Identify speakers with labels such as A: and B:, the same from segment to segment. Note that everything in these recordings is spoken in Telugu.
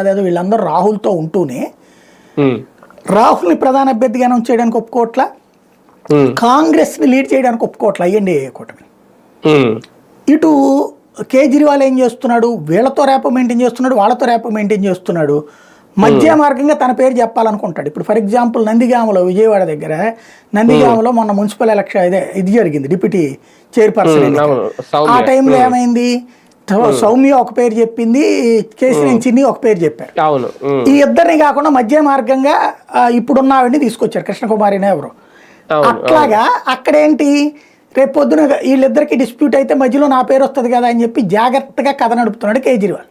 A: అదేదో వీళ్ళందరూ రాహుల్తో ఉంటూనే రాహుల్ని ప్రధాన అభ్యర్థిగా అనౌన్స్ చేయడానికి ఒప్పుకోవట్లా? కాంగ్రెస్ని లీడ్ చేయడానికి ఒప్పుకోవట్లా అయ్యండి కూటమి? ఇటు కేజ్రీవాల్ ఏం చేస్తున్నాడు? వీళ్ళతో ర్యాప్ మెయింటైన్ చేస్తున్నాడు వాళ్ళతో ర్యాప్ మెయింటైన్ చేస్తున్నాడు. మధ్య మార్గంగా తన పేరు చెప్పాలనుకుంటాడు. ఇప్పుడు ఫర్ ఎగ్జాంపుల్ నందిగామలో విజయవాడ దగ్గర నందిగామలో మొన్న మున్సిపల్ ఎలక్షన్ ఇదే ఇది జరిగింది డిప్యూటీ చైర్పర్సన్. ఆ టైంలో ఏమైంది? సౌమ్య ఒక పేరు చెప్పింది కేసీఆర్ చిన్ని ఒక పేరు చెప్పారు.
B: అవును
A: ఈ ఇద్దరిని కాకుండా మధ్య మార్గంగా ఇప్పుడున్న ఆవిడని తీసుకొచ్చారు కృష్ణకుమారిని ఎవరు. అట్లాగా అక్కడేంటి రేపు పొద్దున వీళ్ళిద్దరికి డిస్ప్యూట్ అయితే మధ్యలో నా పేరు వస్తుంది కదా అని చెప్పి జాగ్రత్తగా కథ నడుపుతున్నాడు కేజ్రీవాల్.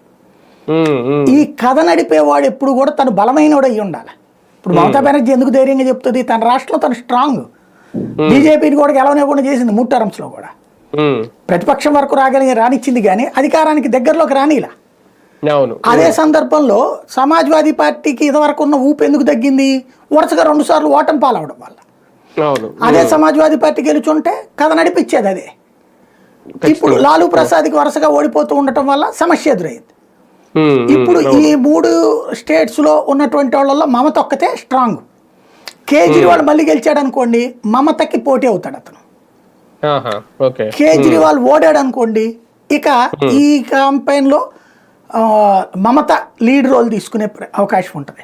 A: ఈ కథ నడిపేవాడు ఎప్పుడు కూడా తను బలమైనవాడు అయి ఉండాలి. ఇప్పుడు మమతా బెనర్జీ ఎందుకు ధైర్యంగా చెప్తుంది? తన రాష్ట్రంలో తను స్ట్రాంగ్ బీజేపీని కూడా గెలవనివ్వకుండా చేసింది మూడు టర్మ్స్లో కూడా. ప్రతిపక్షం వరకు రాగలిగి రానిచ్చింది కానీ అధికారానికి దగ్గరలోకి రానిలా. అదే సందర్భంలో సమాజ్వాదీ పార్టీకి ఇదివరకు ఉన్న ఊపు ఎందుకు తగ్గింది? వరుసగా రెండు సార్లు ఓటమి పాలవడం వల్ల. అదే సమాజ్వాదీ పార్టీ గెలుచుంటే కథ నడిపించేది అదే. ఇప్పుడు లాలూ ప్రసాద్కి వరుసగా ఓడిపోతూ ఉండటం వల్ల సమస్య ఎదురైంది. ఇప్పుడు ఈ మూడు స్టేట్స్లో ఉన్నటువంటి వాళ్ళలో మమత ఒక్కతే స్ట్రాంగ్. కేజ్రీవాల్ మళ్ళీ గెలిచాడు అనుకోండి మమతకి పోటీ అవుతాడు అతను. కేజ్రీవాల్ ఓడాడు అనుకోండి ఇక ఈ campaign లో మమత లీడ్ రోల్ తీసుకునే అవకాశం ఉంటుంది.